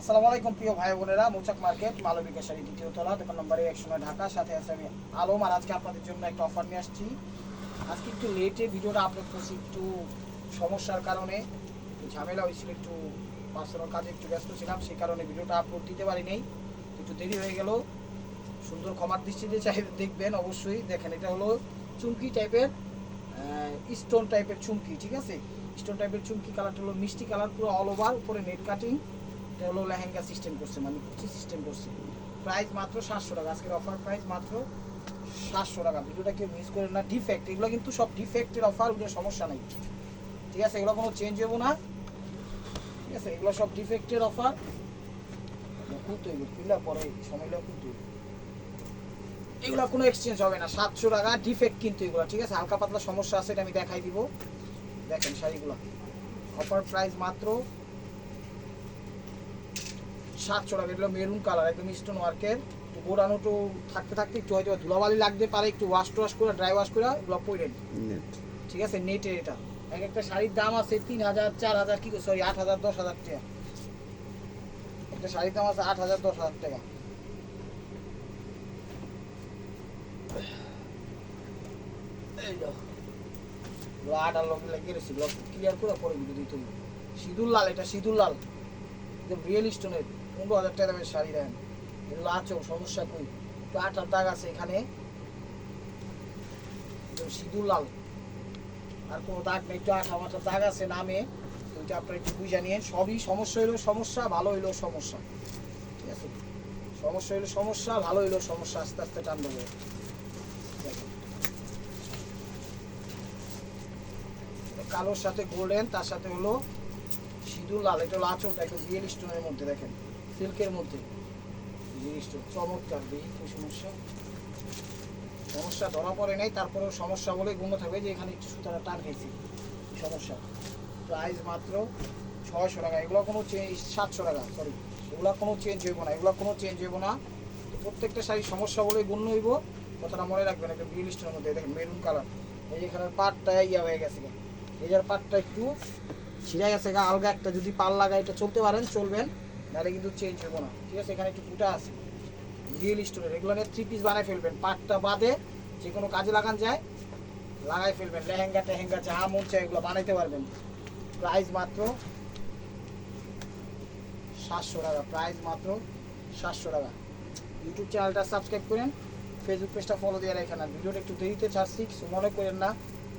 আসসালামু আলাইকুম, প্রিয় ভাই বোনেরা। মৌচাক মার্কেট মালবিকা শাড়ি দ্বিতীয় তলা, দোকান নম্বর একশো নয় ঢাকা। সাথে আছে আমি আলম, আর আজকে আপনাদের জন্য একটা অফার নিয়ে আসছি। আজকে একটু লেটে ভিডিওটা আপলোড করছি, একটু সমস্যার কারণে ঝামেলা হয়েছিল, একটু পার্সোনাল কাজে একটু ব্যস্ত ছিলাম, সেই কারণে ভিডিওটা আপলোড দিতে পারি নাই একটু দেরি হয়ে গেল। সুন্দর ক্ষমার দৃষ্টিতে চাই, দেখবেন অবশ্যই। দেখেন, এটা হলো চুমকি টাইপের স্টোন টাইপের চুমকি, ঠিক আছে? স্টোন টাইপের চুমকি কালারটা হলো, মিষ্টি কালার পুরো অল ওভার উপরে নেট কাটিং এটা লেহেঙ্গা সিস্টেম করছে মানে কুচি সিস্টেম করছে। প্রাইস মাত্র সাতশো টাকা, আজকের অফার প্রাইস মাত্র সাতশো টাকা। ভিডিওটা কেউ মিস করেন না ডিফেক্ট এগুলো কিন্তু সব ডিফেক্টের অফার ওগুলো সমস্যা নেই। ঠিক আছে, এগুলো কোনো চেঞ্জ হব না। ঠিক আছে, এগুলো সব ডিফেক্টের অফার খুলতে হইব পরে সময় খুলতে এগুলো কোনো এক্সচেঞ্জ হবে না, সাতশো টাকা ডিফেক্ট কিন্তু এগুলো, ঠিক আছে? হালকা পাতলা সমস্যা আছে, এটা আমি দেখাই দিব। দেখেন শাড়িগুলো। অফার প্রাইস মাত্র সাতশো টাকা এগুলো মেরুন কালার একদম স্টোন ওয়ার্কের গোড়ানো তো থাকতে থাকতে একটু হয়তো ধুলাবালি লাগতে পারে একটু ওয়াশ টোয়াশ করে ড্রাই ওয়াশ করে এগুলো পরেন ঠিক আছে নেটের এটা। এক একটা শাড়ির দাম আছে তিন হাজার চার হাজার কি সরি আট হাজার দশ হাজার টাকা। একটা শাড়ির দাম আছে আট হাজার দশ হাজার টাকা। লাগিয়ে রেখেছি ক্লিয়ার করে পরে ভিডিও দিতে সিঁদুর লাল এটা সিঁদুর লাল। রিয়েল স্টোনের পনেরো হাজার টাকা দামের শাড়ি দেন। এগুলো আছে সমস্যা কই? একটু আঠার দাগ আছে এখানে। সিঁদুর লাল। আর কোনো দাগ নেই, একটু আঠা মাঠার দাগ আছে নামে। ওইটা আপনারা একটু বুঝে নিয়ে সবই সমস্যা হইলেও সমস্যা, ভালো হইলেও সমস্যা। ঠিক আছে? সমস্যা হইল সমস্যা, ভালো হইলেও সমস্যা, আস্তে আস্তে টান দেবে। কালোর সাথে গোল্ডেন তার সাথে হলো সিঁদুর লাল। এটা হলো আঁচলটা একটু রিয়েল স্টোনের মধ্যে দেখেন। সিল্কের মধ্যে। জিনিসটা চমৎকার, দেখি সমস্যা। সমস্যা ধরা পড়ে নাই, তারপরেও সমস্যা বলে গুণ থাকবে যে এখানে একটু সুতাটা টান খেয়েছি সমস্যা? প্রাইস মাত্র ছয়শো টাকা, এগুলো কোনো চেঞ্জ, সাতশো টাকা সরি এগুলো কোনো চেঞ্জ হইব না, এগুলো কোনো চেঞ্জ হইব না। প্রত্যেকটা শাড়ির সমস্যা বলে গুণ হইব। কথাটা মনে রাখবেন একটা রিয়েল স্টোনের মধ্যে, দেখেন মেরুন কালার এই যে এখানে পাটটা ইয়া হয়ে গেছে। এই যার পাটটা একটু ছিঁড়ে গেছে গা, আলগা একটা যদি পাল লাগায় এটা চলতে পারেন, চলবেন। নাহলে কিন্তু চেঞ্জ হব না। ঠিক আছে? এখানে একটু ফুটা আছে। রিয়েল স্টোনের এগুলো নিয়ে থ্রি পিস বানায় ফেলবেন। পাটটা বাদে যে কোনো কাজে লাগান যায় লাগাই ফেলবেন। লেহেঙ্গা টেহেঙ্গা যা মন চায় এগুলো বানাইতে পারবেন। প্রাইস মাত্র সাতশো টাকা। প্রাইস মাত্র সাতশো টাকা। ইউটিউব চ্যানেলটা সাবস্ক্রাইব করেন। ফেসবুক পেজটা ফলো দিয়ে রাখেন। আর ভিডিওটা একটু দেরিতে ছাড়ছি, কিছু মনে করেন না।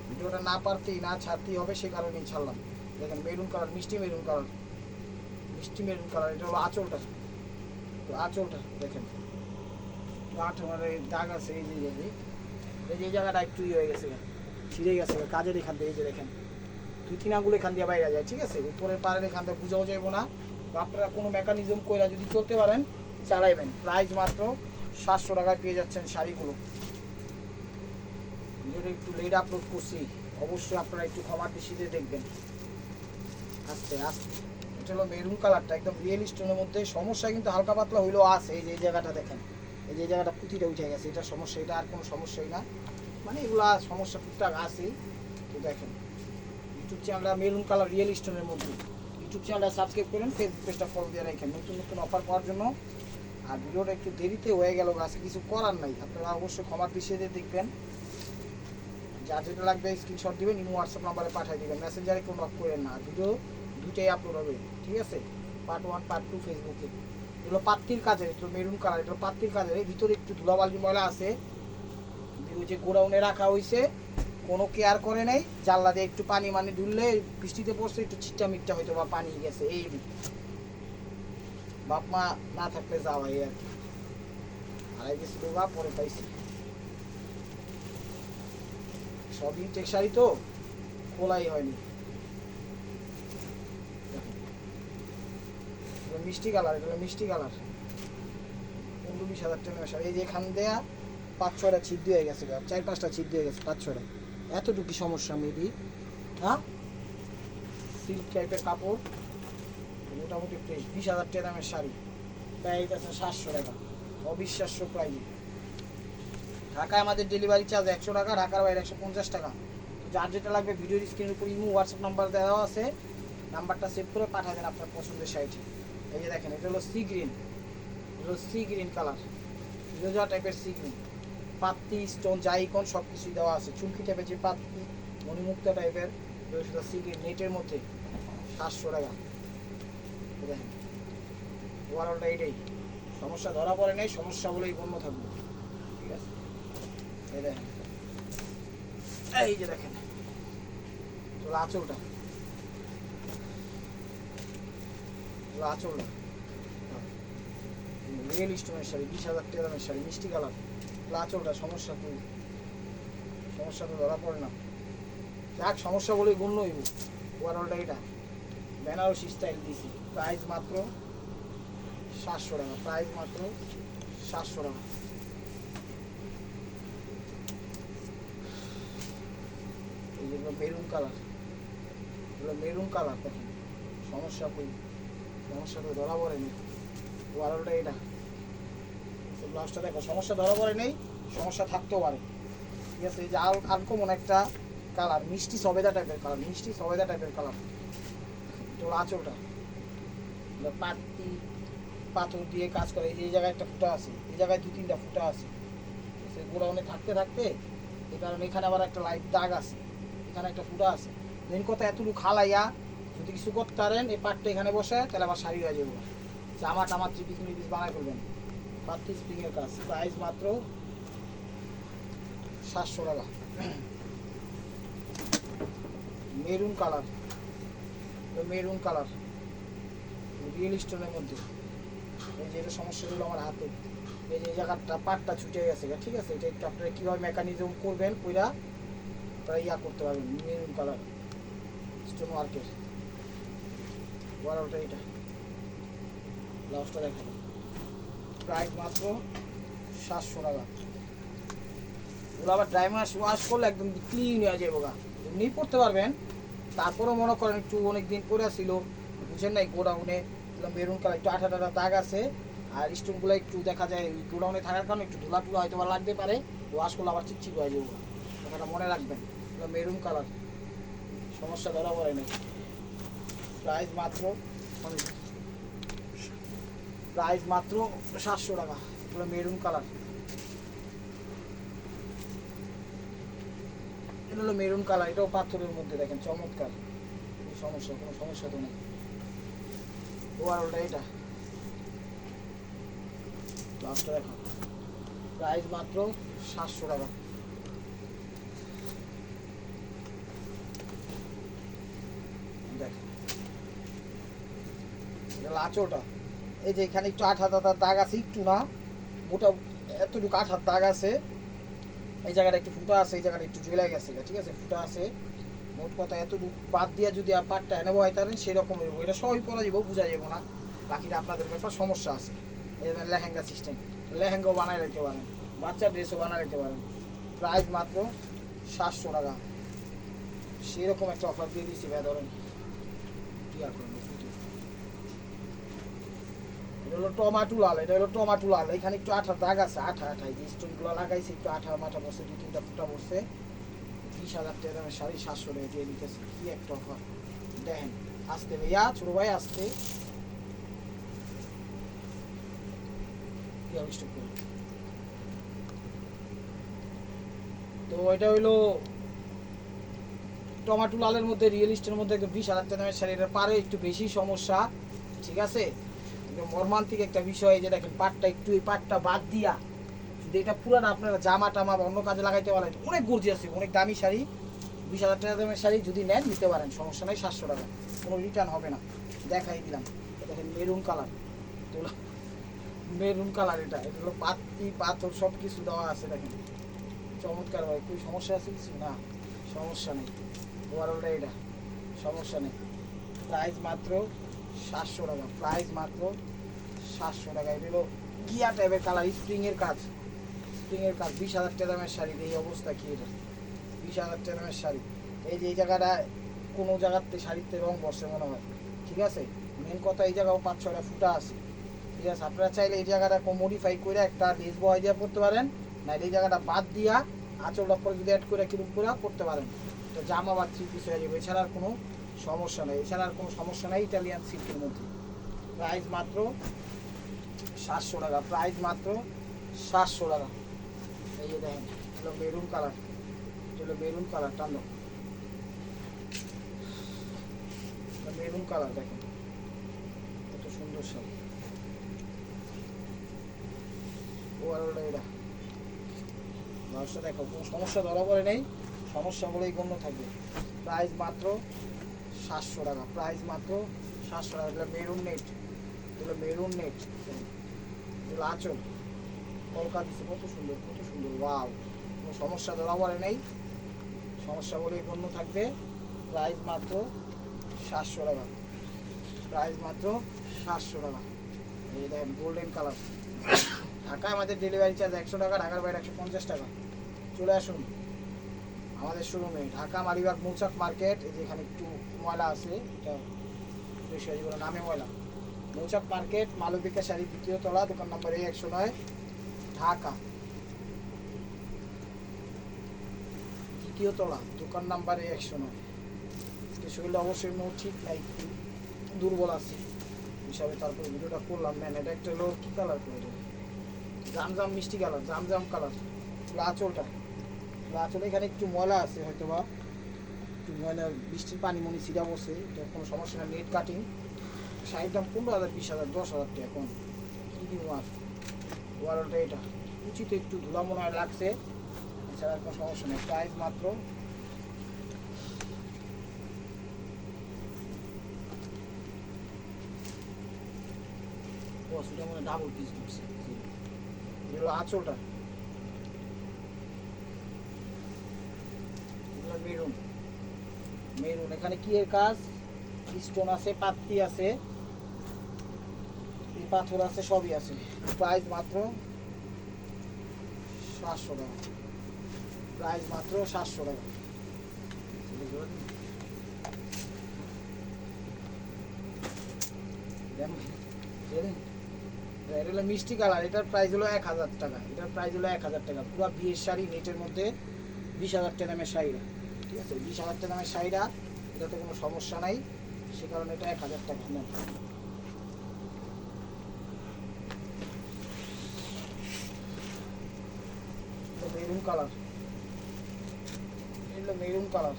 ভিডিওটা না পারতেই না ছাড়তেই হবে, সে কারণেই ছাড়লাম। দেখেন মেরুন কালার মিষ্টি মেরুন কালার মিষ্টি মেরুন কালার এটা হলো আঁচলটা। তো আঁচলটা দেখেন। আঁচল মানে দাগ আছে, এই যে এই যে, এই এই জায়গাটা একটু ইয়ে হয়ে গেছে, ছিঁড়ে গেছে, কাজের এখান দিয়ে, এই যে দেখেন। দুই তিন আঙুল এখান দিয়ে বাইরে যায়, ঠিক আছে? উপরের পাড়ের এখান থেকে বুঝাও যাইব না। আপনারা কোনো মেকানিজম কইরা যদি চলতে পারেন, চালাইবেন। প্রাইস মাত্র সাতশো টাকায় পেয়ে যাচ্ছেন শাড়িগুলো। ভিডিওটা একটু লেট আপলোড করছি। অবশ্যই আপনারা একটু ক্ষমার দৃষ্টিতে দেখবেন। আস্তে আস্তে। এটা হলো মেরুন কালারটা, একদম রিয়েল স্টোনের মধ্যে। সমস্যা কিন্তু হালকা পাতলা হইলেও আছে, এই যে, এই জায়গাটা দেখেন। এই যে জায়গাটা পুঁতিটা উঠে গেছে, এটা সমস্যা, এটা আর কোনো সমস্যাই না। মানে এগুলা সমস্যা টুকটাক আছেই। তো দেখেন ইউটিউব চ্যানেলটা মেরুন কালার রিয়েল স্টোনের মধ্যে। ইউটিউব চ্যানেলটা সাবস্ক্রাইব করেন ফেসবুক পেজটা ফলো দিয়ে রাখেন। নতুন নতুন অফার পাওয়ার জন্য। আর ভিডিওটা একটু দেরিতে হয়ে গেল, আজকে কিছু করার নাই। আপনারা অবশ্যই ক্ষমার দৃষ্টিতে দেখবেন। যা যেটা লাগবে স্ক্রিনশট দিবেন, ইমো হোয়াটসঅ্যাপ নাম্বারে পাঠিয়ে দিবেন। মেসেঞ্জারে কোনো নক করেন না। ভিডিও দুইটাই আপলোড হবে, ঠিক আছে? পার্ট ওয়ান পার্ট টু ফেসবুকে এগুলো পাত্তির কাজের, এগুলো মেরুন কালার এগুলো পাত্তির কাজের। এই ভিতরে একটু ধুলাবালি ময়লা আছে। ওই যে গোডাউনে রাখা হয়েছে কোনো কেয়ার করে নেই। জানলা দিয়ে একটু পানি মানে ঢুললে বৃষ্টিতে পড়ছে, একটু ছিটটা মিটটা হয়তো বা পানি গেছে, এই বাপ মা না থাকলে যাওয়া আর কি। হারাই গেছিল বা পরে পাইছি। সবই টেক তো খোলাই হয়নি এগুলো মিষ্টি কালার, এগুলো মিষ্টি কালার। পনেরো বিশ হাজার টাকা শাড়ি এই যে এখান দেয়া পাঁচ ছিট দিয়ে গেছে চার পাঁচটা ছিট দিয়ে গেছে, পাঁচ ছয়টা। এতটুকু সমস্যা মেবি হ্যাঁ? সিল্ক টাইপের কাপড়, মোটামুটি প্রাইস বিশ হাজার টাকা দামের শাড়ি। প্রাইস আছে সাতশো টাকা। অবিশ্বাস্য প্রাইজে ঢাকায় আমাদের ডেলিভারি চার্জ একশো টাকা, ঢাকার বাইরে একশো পঞ্চাশ টাকা। যার যেটা লাগবে ভিডিওর স্ক্রিনের উপর ইমো হোয়াটসঅ্যাপ নাম্বার দেওয়া আছে। নাম্বারটা সেভ করে পাঠাবেন আপনার পছন্দের সাইটে এই যে দেখেন, এটা হলো সি গ্রিন এটা হলো সি গ্রিন কালার রোজা টাইপের সি গ্রিন পাত্তি স্টোন জাইকন সব কিছুই দেওয়া আছে। চুমকি টাইপের যে পাত্তি মণিমুক্ত টাইপের সেটা সি গ্রিন নেটের মধ্যে। সাতশো টাকা। দেখেন। ওভারঅলটা এইটাই। সমস্যা ধরা পড়ে নাই সমস্যা বলেই গণ্য থাকবে। ঠিক আছে? এই দেখেন। এই যে দেখেন। চলো আঁচলটা চলো আঁচলটা রিয়েল স্টোনের শাড়ি, বিশ হাজার টাকা দামের শাড়ি, মিষ্টি কালার। আঁচলটা সমস্যা কি? সমস্যা তো ধরা পড়ে না। যাক, সমস্যা বলেই গণ্য হইব। ওভারঅলটা এটা। বেনারসি স্টাইল দিছি। প্রাইস মাত্র সাতশো টাকা। প্রাইস মাত্র সাতশো টাকা। এই মেরুন কালার এগুলো মেরুন কালার দেখেন। সমস্যা কই? সমস্যা তো ধরা পড়েনি। ওয়ারলটা এটা ব্লাউজটা দেখো, সমস্যা ধরা পড়ে নেই, সমস্যা থাকতেও পারে। ঠিক আছে, এই যে আল আনকমন একটা কালার মিষ্টি সবেদা টাইপের কালার মিষ্টি সবেদা টাইপের কালার তোর আঁচলটা পাতি পাথর দিয়ে কাজ করে, এই জায়গায় একটা ফুটা আছে, এই জায়গায় দু তিনটা ফুটা আছে। সে গোডাউনে থাকতে থাকতে এই কারণে এখানে আবার একটা লাইট দাগ আছে, এখানে একটা ফুটা আছে। মেন কথা এতটুকু খালাইয়া যদি কিছু করতে পারেন, এই পাটটা এখানে বসে, তাহলে আবার শাড়ি হয়ে যাবে। জামা টামা থ্রি পিস মিপিস বানাই ফেলবেন। পাত্তি স্প্রিংয়ের কাজ। প্রাইস মাত্র সাতশো টাকা। Maroon colour. Maroon colour. Real স্টোনের মধ্যে। এই যে এটা সমস্যা হলো আমার হাতে। এই যে জায়গাটা পাটটা ছুটে গেছে, ঠিক আছে? এটা একটু আপনারা কীভাবে মেকানিজম করবেন, কইরা আপনারা ইয়া করতে পারবেন, মেরুন কালার। স্টোন ওয়ার্কের বড়টা এটা। ব্লাউজটা দেখেন। প্রাইস মাত্র সাতশো টাকা। ওগুলো আবার ড্রাই মাস ওয়াশ করলে একদম ক্লিন হয়ে যাবে গা। এমনি পড়তে পারবেন। তারপরেও মনে করেন একটু অনেক দিন পরে ছিল বুঝেন নাই, গোডাউনে মেরুন কালার, একটু আঠা টাটা দাগ আছে। আর স্টোনগুলো একটু দেখা যায় গোডাউনে থাকার কারণে একটু ধুলা টুলা হয়তো লাগতে পারে। ওয়াশ করলে আবার চিকচিক হয়ে যাবে কথাটা মনে রাখবেন। Maroon colour. সমস্যা ধরা পড়ে নেই। প্রাইস মাত্র প্রাইস মাত্র সাতশো টাকা। এগুলো মেরুন কালার। এটা হলো মেরুন কালার, এটাও পাথরের মধ্যে দেখেন, চমৎকার। কোনো সমস্যা কোনো সমস্যা তো নেই। ওভারঅলটা এটা। লাস্টটা দেখো। প্রাইস মাত্র সাতশো টাকা দেখ লাচোটা এই যে এখানে একটু আঠা দাদার দাগ আছে, একটু না, মোটা এতটুকু আঠার দাগ আছে। এই জায়গাটা একটু ফুটা আছে, এই জায়গাটা একটু জ্বলে গেছে, ঠিক আছে, ফুটা আছে। মোট কথা এতটুকু বাদ দিয়ে যদি পাটটা এনে হয় তাহলে সেরকম এটা সবই পরা যাব বোঝা যাব না। বাকিটা আপনাদের ব্যাপার সমস্যা আছে। এই লেহেঙ্গা সিস্টেম লেহেঙ্গাও বানায় রাখতে পারেন, বাচ্চা ড্রেসও বানায় রাখতে পারেন। প্রাইস মাত্র সাতশো টাকা। সেরকম একটা অফার দিয়ে দিচ্ছি ভাই, ধরেন। কি আর করব? টমাটো লাল, এটা হলো টমাটো লাল। এখানে একটু আঠা দাগ আছে আঠা আঠা যে স্টোনগুলো লাগাইছে, একটু আঠা মাঠা বসে দু তিনটা ফুটা বিশ হাজার টাকা দামের শাড়ি সাতশো টাকা দিয়ে কি একটা অফার। দেখেন আসতে ভাইয়া, ছোট ভাই আসতে তো এটা হইল টমাটো লালের মধ্যে, রিয়েল স্টের মধ্যে বিশ হাজার টাকা দামের শাড়ি এটা পারে, একটু বেশি সমস্যা, ঠিক আছে? মর্মান্তিক একটা বিষয় যে দেখেন পাটটা একটু, এই পাটটা বাদ দিয়া যদি এটা পুরান আপনারা জামা টামা বা অন্য কাজে লাগাইতে পারেন, অনেক গর্জি আছে, অনেক দামি শাড়ি, বিশ হাজার টাকা দামের শাড়ি যদি নেন, নিতে পারেন, সমস্যা নেই, সাতশো টাকা, কোনো রিটার্ন হবে না। দেখাই দিলাম। দেখেন মেরুন কালার মেরুন কালার এটা এটা হলো পাতি পাথর সব কিছু দেওয়া আছে, দেখেন। চমৎকার ভাই, কোনো সমস্যা আছে কিছু? না, সমস্যা নেই। ওভারঅলটা এটা, সমস্যা নেই। প্রাইস মাত্র সাতশো টাকা প্রাইস মাত্র সাতশো টাকা এটা হলো গিয়া টাইপের কালার স্প্রিংয়ের কাজ। স্প্রিংয়ের কাজ, বিশ হাজার টাকা দামের শাড়ি। এই অবস্থা কি এটা? বিশ হাজার টাকা দামের শাড়ি। এই যে এই জায়গাটা, কোনো জায়গাতে শাড়িতে রং বসে মনে হয়। ঠিক আছে? মেন কথা এই জায়গাও পাঁচ ছটা ফুটা আছে। ঠিক আছে? আপনারা চাইলে এই জায়গাটা মডিফাই করে একটা লেস বয় দিয়ে করতে পারেন। না এই জায়গাটা বাদ দিয়া আঁচলটা পরে যদি অ্যাড করে কীরকম করে, করতে পারেন। তো জামা বা থ্রি পিস হয়ে যাবে। এছাড়া আর কোনো সমস্যা নেই। এছাড়া আর কোনো সমস্যা নেই ইটালিয়ান সিল্কের মধ্যে। প্রাইস মাত্র সাতশো টাকা। প্রাইস মাত্র সাতশো টাকা। এই যে দেখেন হলো মেরুন কালার হলো মেরুন কালার টানো। মেরুন কালার দেখেন। কত সুন্দর শাড়ি। ও আর এটা ব্যবসা দেখো, কোনো সমস্যা ধরা পড়ে নেই। সমস্যা বলেই গণ্য থাকবে। প্রাইস মাত্র সাতশো টাকা। প্রাইস মাত্র সাতশো টাকা। এগুলো মেরুন নেট এগুলো মেরুন নেট এগুলো আঁচল। কলকা দিচ্ছে কত সুন্দর কত সুন্দর। ওয়াও কোনো সমস্যা ধরা পড়ে নেই। সমস্যা বলেই গণ্য থাকবে। প্রাইস মাত্র সাতশো টাকা। প্রাইস মাত্র সাতশো টাকা। এই দেখেন গোল্ডেন কালার ঢাকায় আমাদের ডেলিভারি চার্জ একশো টাকা, ঢাকার বাইরে একশো পঞ্চাশ টাকা। চলে আসুন। আমাদের শোরুমে ঢাকা, মালিবাগ, মৌচাক মার্কেট, এই যে এখানে একটু ময়লা আছে, এটা যেগুলো নামে ময়লা। মৌচাক মার্কেট, মালবিকা শাড়ি, দ্বিতীয় তলা, দোকান নম্বর এই একশো নয়, ঢাকা। দ্বিতীয় তলা, দোকান নাম্বার এই একশো নয়। শরীরটা অবশ্যই নো ঠিক নাই, দুর্বল আছে। হিসাবে তারপর ভিডিওটা করলাম ম্যান এটা একটা হলো কী কালার করে জামজাম মিষ্টি কালার জামজাম কালার আঁচলটা আঁচলে এখানে একটু ময়লা আছে হয়তো বা ময়লা, বৃষ্টির পানি মনি ছিটা বসে কোনো সমস্যা না নেট কাটিং শাড়ির দাম পনেরো হাজার, বিশ হাজার, দশ হাজার টাকা এখন কী দিব আর? ওয়ারলটা এটা উচিত একটু ধুলা মনে হয় লাগছে। এছাড়া কোনো সমস্যা নেই প্রাইস মাত্র। সেটা মনে এগুলো আঁচলটা। এগুলো মেরুন, এখানে কি এর কাজ? স্টোন আছে পাত্তি আছে পাথর আছে, সবই আছে। প্রাইস মাত্র সাতশো টাকা। প্রাইস মাত্র সাতশো টাকা। এটা হলো মিষ্টি কালার, এটার প্রাইস হলো এক হাজার টাকা। এটার প্রাইস হলো এক হাজার টাকা। পুরো বিয়ের শাড়ি, নেটের মধ্যে বিশ হাজার টাকা দামের শাড়িরা ঠিক আছে, বিশ হাজার টাকা দামের শাড়িরা এটাতে কোনো সমস্যা নাই। সে কারণে এটা এক হাজার টাকা নেন। Maroon colour. এগুলো মেরুন কালার।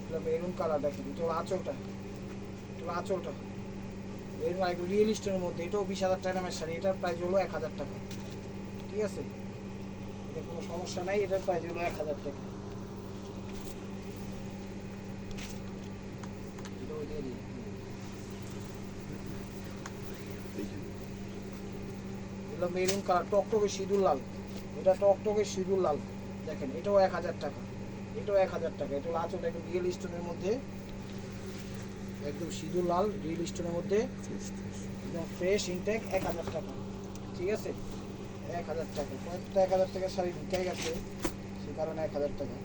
এগুলো মেরুন কালার দেখেন, এটা আঁচলটা। এটা আঁচলটা। এর রিয়েল স্টোনের মধ্যে এটাও বিশ হাজার টাকা দামের শাড়ি, এটার প্রাইস হলো এক হাজার টাকা। ঠিক আছে? এটা কোনো সমস্যা নাই, এটার প্রাইস হলো এক হাজার টাকা। এগুলো মেরুন কালার টকটকে সিঁদুর লাল। এটা টকটকে সিঁদুর লাল। দেখেন, এটাও এক হাজার টাকা। এটাও এক হাজার টাকা। এটা হলো আঁচল একদম রিয়েল স্টোনের মধ্যে। একদম সিঁদুর লাল রিয়েল স্টোনের মধ্যে। একদম ফ্রেশ ইনটেক এক হাজার টাকা। ঠিক আছে? এক হাজার টাকা। কয়েকটা এক হাজার টাকার শাড়ি ঢুকে গেছে সে কারণে এক হাজার টাকা।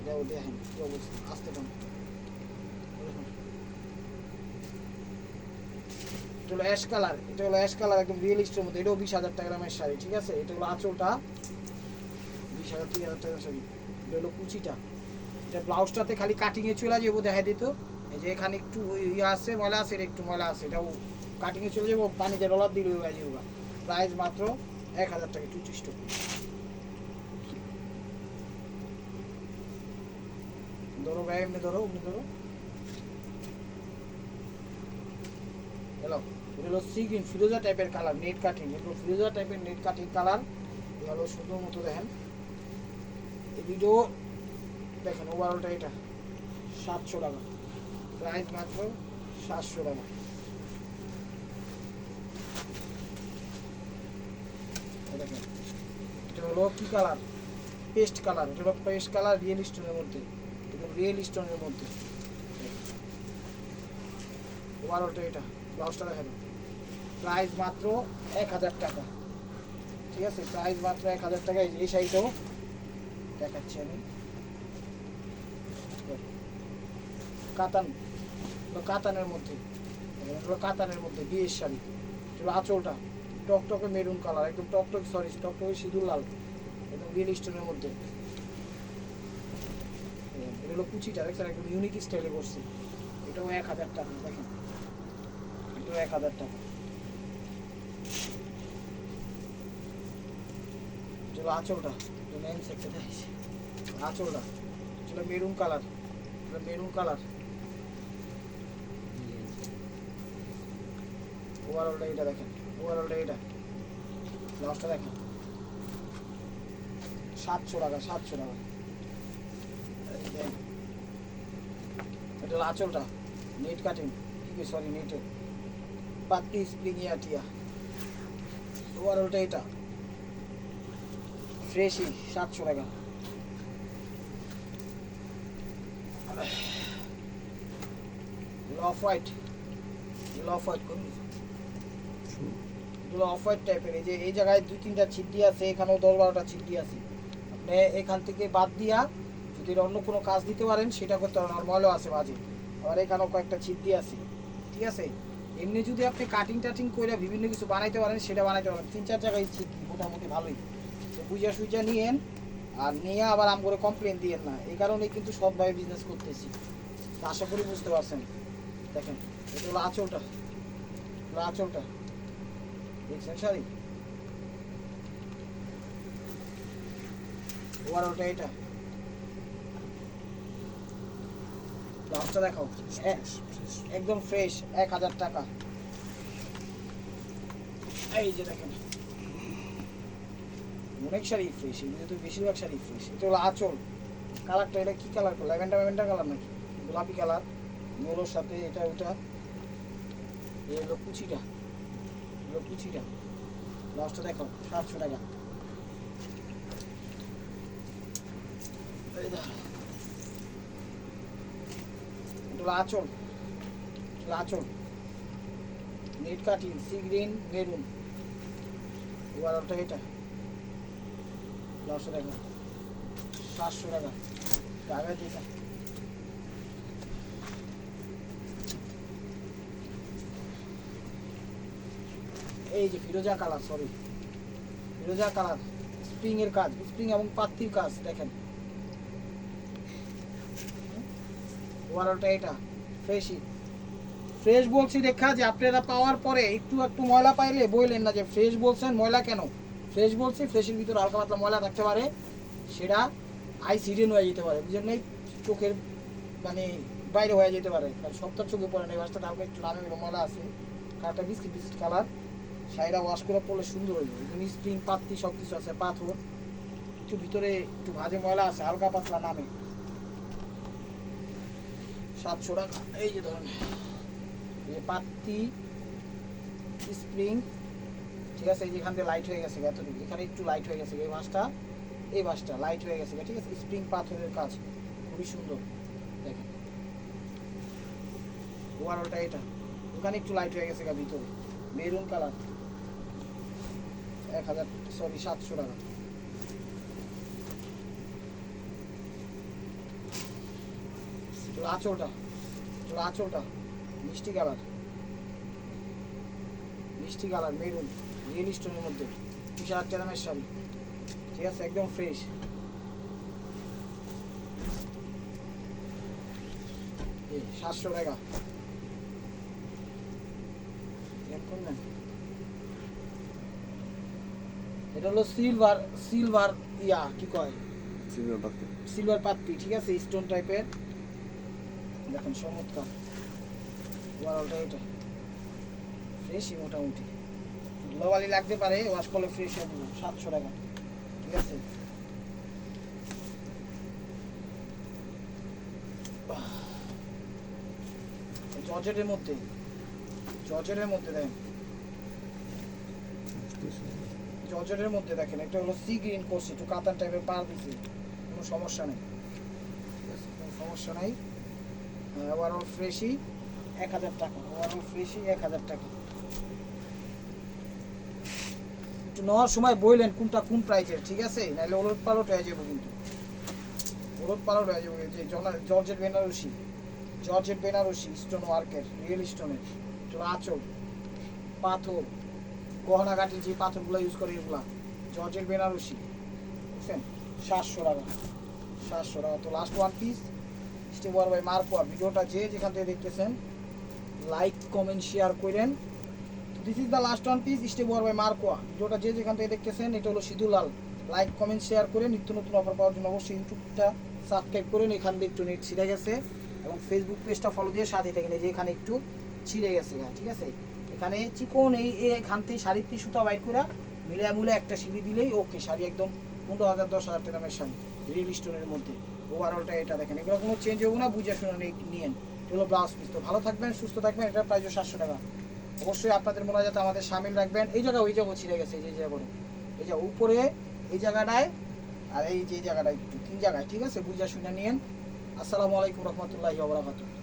এটাও দেখেন অবস্থা? আসতে পারেন এটা হলো অ্যাশ কালার, এটা হলো অ্যাশ কালার একদম রিয়েল স্টোর মধ্যে এটাও বিশ হাজার টাকা দামের শাড়ি, ঠিক আছে? এটা হলো আঁচলটা, বিশ হাজার, তিরিশ হাজার টাকার শাড়ি। এটা হলো কুচিটা। এটা ব্লাউজটাতে খালি কাটিংয়ে চলে যাব দেখা দিত এই যে এখানে একটু ইয়ে আছে, ময়লা আছে, এটা একটু ময়লা আছে। এটাও কাটিংয়ে চলে যাব, পানিতে ডলার দিলে হয়ে প্রাইস মাত্র এক হাজার টাকা চুচিশ টাকা ধরো ভাই, এমনি ধরো এমনি ধরো। হ্যালো এটা হলো সি গ্রিন ফিরোজা টাইপের কালার নেট কাটিং এগুলো ফিরোজা টাইপের নেট কাটিং কালার হলো সুন্দর মতো দেখেন। এই ভিডিও দেখেন ওভারঅলটা এটা, সাতশো টাকা। প্রাইস মাত্র সাতশো টাকা এই দেখেন এটা হলো কি কালার? Paste colour. এটা পেস্ট কালার, রিয়েল স্টোনের মধ্যে। একদম রিয়েল স্টোনের মধ্যে। ওভারঅলটা এটা, ব্লাউজটা দেখেন। প্রাইস মাত্র এক হাজার টাকা। ঠিক আছে? প্রাইস মাত্র এক হাজার টাকা। এই শাড়িটাও দেখাচ্ছি আমি। কাতান। কাতানের মধ্যে। কাতানের মধ্যে বিয়ের শাড়ি। আঁচলটা। টকটকে মেরুন কালার। একদম টকটক সরি টকটকে সিঁদুর লাল। রিয়েল স্টোনের মধ্যে। এটা হলো কুচিটা দেখছেন একদম ইউনিক স্টাইলে করছি। এটাও এক হাজার টাকা, দেখেন। এগুলো এক হাজার টাকা। চলো আঁচলটা মেন সেকশন আঁচলটা চলো মেরুন কালার মেরুন কালার ওভারঅলটা এটা দেখেন ওভারঅলটা এটা। ব্লাউজটা দেখেন। সাতশো টাকা সাতশো টাকা। এটা আঁচলটা নেট কাটিং সরি নেটে পাত্তি স্প্রিং ইয়াটিয়া ওভারঅলটা এটা। ফ্রেশই সাতশো টাকা। অফ হোয়াইট অফ হোয়াইট করুন এগুলো অফ হোয়াইট টাইপের এই যে, এই জায়গায় দুই তিনটা ছিদ্রি আছে, এখানেও দশ বারোটা ছিদ্রি আছে। এখান থেকে বাদ দিয়া যদি অন্য কোনো কাজ দিতে পারেন, সেটা করতে পারেন। নর্মালও আছে মাঝে আবার এখানেও কয়েকটা ছিদ্রি আছে। ঠিক আছে? এমনি যদি আপনি কাটিং টাটিং করে বিভিন্ন কিছু বানাইতে পারেন, সেটা বানাইতে পারেন। তিন, চার জায়গায় ছিদ্রি, মোটামুটি ভালোই। তো বুঝা সুইজা নিয়েন। আর নিয়ে আবার আম করে কমপ্লেন দিয়েন না। এই কারণে কিন্তু সবভাবে বিজনেস করতেছি। আশা করি বুঝতে পারছেন। দেখেন, এটা হলো আঁচলটা। আঁচলটা। দেখছেন শাড়ি? ওভারঅলটা এটা। ব্লাউজটা দেখাও। একদম ফ্রেশ এক হাজার টাকা। এই যে দেখেন। অনেক শাড়ি ফ্রেশ এগুলো তো বেশিরভাগ শাড়ি ফ্রেশ এটা হলো আঁচল। কালারটা, এটা কি কালার? ল্যাভেন্ডার ল্যাভেন্ডার কালার নাকি? গোলাপি কালার। মেলোর সাথে এটা, ওটা। এই হলো কুচিটা। হলো কুচিটা। লাস্টটা দেখো সাতশো টাকা। হলো আঁচল net cutting sea green, maroon. ওটা এটা। নশো টাকা। সাতশো টাকা। টাকা দিয়ে এই যে ফিরোজা কালার সরি ফিরোজা কালার স্প্রিং এর কাজ স্প্রিং এবং পাত্তির কাজ, দেখেন। ওভারঅলটা এটা, ফ্রেশই। ফ্রেশ বলছি দেখা যে আপনারা পাওয়ার পরে একটু একটু ময়লা পাইলে বললেন না যে ফ্রেশ বলছেন ময়লা কেন? ফ্রেশ বলছি, ফ্রেশের ভিতরে হালকা পাতলা ময়লা থাকতে পারে, সেটা আই সিডেন হয়ে যেতে পারে, বুঝলেন নাই? চোখের মানে বাইরে হয়ে যেতে পারে, কারণ সপ্তাহ চোখে পড়ে না এই বাসটা হালকা একটু নামে ময়লা আছে, কালারটা বিস্কিট বিস্কিট কালার শাড়িটা ওয়াশ করে পরলে সুন্দর হয়ে যাবে স্প্রিং পাত্তি সব কিছু আছে, পাথর, একটু ভিতরে একটু ভাজে ময়লা আছে, হালকা পাতলা নামে। সাতশো টাকা। এই যে ধরেন, এই পাত্তি স্প্রিং ঠিক আছে, এই যেখান থেকে লাইট হয়ে গেছে এতটুকু। এখানে একটু লাইট হয়ে গেছে এই মাছটা এই মাছটা লাইট হয়ে গেছে ঠিক আছে? স্প্রিং পাথরের কাজ, খুবই সুন্দর। দেখেন ওভারঅলটা এটা। ওখানে একটু লাইট হয়ে গেছে গা, ভিতরে। মেরুন কালার এক হাজার সরি সাতশো টাকা। আঁচলটা চলো আঁচলটা মিষ্টি কালার। মিষ্টি কালার মেরুন রিয়েল স্টোনের মধ্যে। বিশাল টেরামের শাড়ি। ঠিক আছে একদম ফ্রেশ সাতশো টাকা। এটা হলো সিলভার সিলভার ইয়া কি কয়? সিলভার পাত্তি। ঠিক আছে স্টোন টাইপের দেখেন চমৎকার। ওভারঅলটা এটা ফ্রেশই মোটামুটি ধুলাবালি লাগতে পারে ওয়াশ করলে ফ্রেশ হয়ে যাবে সাতশো টাকা। ঠিক আছে? জর্জেটের মধ্যে জর্জেটের মধ্যে দেখেন। জর্জেটের মধ্যে দেখেন একটা হলো সি গ্রিন করছি একটু কাতার টাইপের পার দিছি কোনো সমস্যা নেই। ঠিক আছে, কোনো সমস্যা নাই। ওভারঅল ফ্রেশই এক হাজার টাকা ওভারঅল ফ্রেশই এক হাজার টাকা। একটু নেওয়ার সময় বললেন কোনটা কোন প্রাইসের ঠিক আছে? নাহলে ওলট পালট হয়ে যাব কিন্তু। ওলট পালট হয়ে যাব যে georgette Banarasi georgette Banarasi stone ওয়ার্কের রিয়েল স্টোনের আঁচল, পাথর গহনা কাটির যে পাথরগুলো ইউজ করে এগুলা জর্জেট বেনারসি, বুঝছেন? সাতশো টাকা সাতশো টাকা। তো লাস্ট ওয়ান পিস স্টেবার বাই মার মারপোয়া ভিডিওটা যে যেখান থেকে দেখতেছেন লাইক কমেন্ট শেয়ার করেন। This is the last one piece stay war by মার্কোয়া যেটা যে যেখান থেকে দেখতেছেন এটা হলো সিধুলাল লাইক কমেন্ট শেয়ার করে নিত্য নতুন অফার পাওয়ার জন্য অবশ্যই ইউটিউবটা সাবস্ক্রাইব করেন। এখান দিয়ে একটু নেট ছিঁড়ে গেছে। এবং ফেসবুক পেজটা ফলো দিয়ে সাথে থাকেন। যে এখানে একটু ছিঁড়ে গেছে হ্যাঁ, ঠিক আছে? এখানে চিকন এই এখান থেকে শাড়ির পিস সুতা বাইর করে মিলে মুলে একটা সিঁড়ি দিলেই ওকে শাড়ি একদম পনেরো হাজার দশ হাজার টাকা দামের শাড়ি রিল স্টোনের মধ্যে। ওভারঅলটা এটা দেখেন। এগুলো কোনো চেঞ্জ হবে না, বুঝে শুনে নিয়েন। এগুলো ব্লাউজ পিস তো। ভালো থাকবেন, সুস্থ থাকবেন এটা প্রায় সাতশো টাকা। অবশ্যই আপনাদের মনে যাতে আমাদের সামিল রাখবেন। এই জায়গা ওই জায়গা ছিঁড়ে গেছে, এই যে জায়গা এই যে উপরে, এই জায়গাটায়, আর এই যে জায়গাটায় তিন জায়গায়, ঠিক আছে? বুঝে শুনে নিয়েন। আসসালামু আলাইকুম রহমতুল্লাহি ওবরাকাতুহ